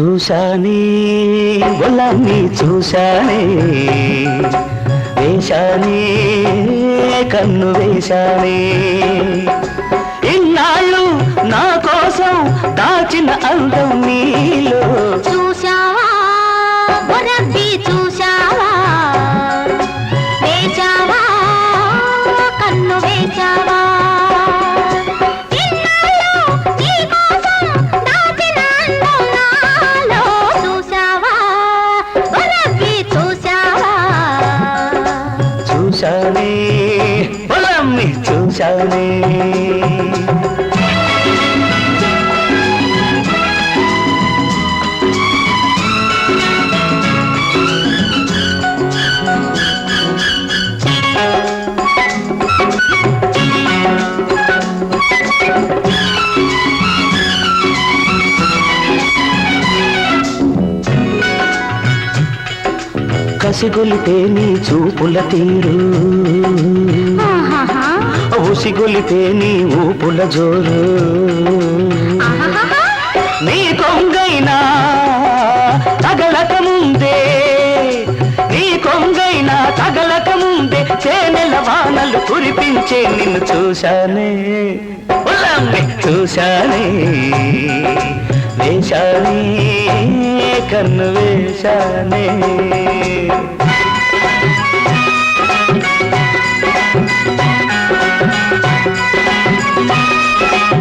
చూశానే ఒళ్ళని చూశానే వేశానే కన్ను వేశానే. ఇన్నాళ్ళు నా కోసం దాచిన అందం నీలో. చూశావా? బురబ్బి చూశావా? వేశావా? కన్ను వేశావా? చూశానే కసిగొలితే నీ చూపుల తీరు. ఉసిగొలితే నీ ఊపుల జోరు. నీ కొంగైనా తగలక ముందే. నీ కొంగైనా తగలక ముందే చేనెల వానలు కురిపించే నిన్ను చూశానే. చూశానే. వేశానే కన్ను వేశానే.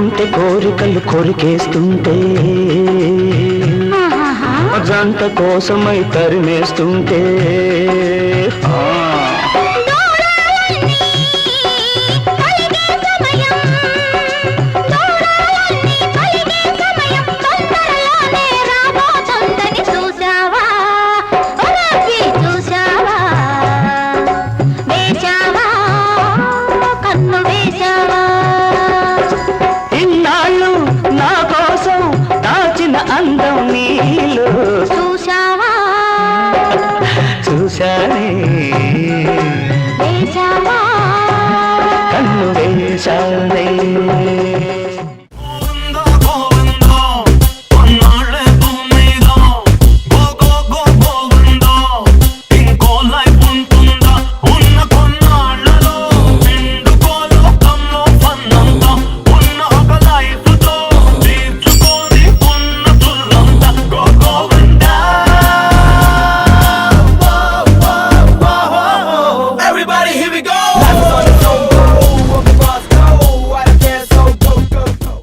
కొంటె కోరికలు కొరికేస్తుంటే. జంట కోసమై తరిమేస్తుంటే. ఆ, చూశావా చూశానే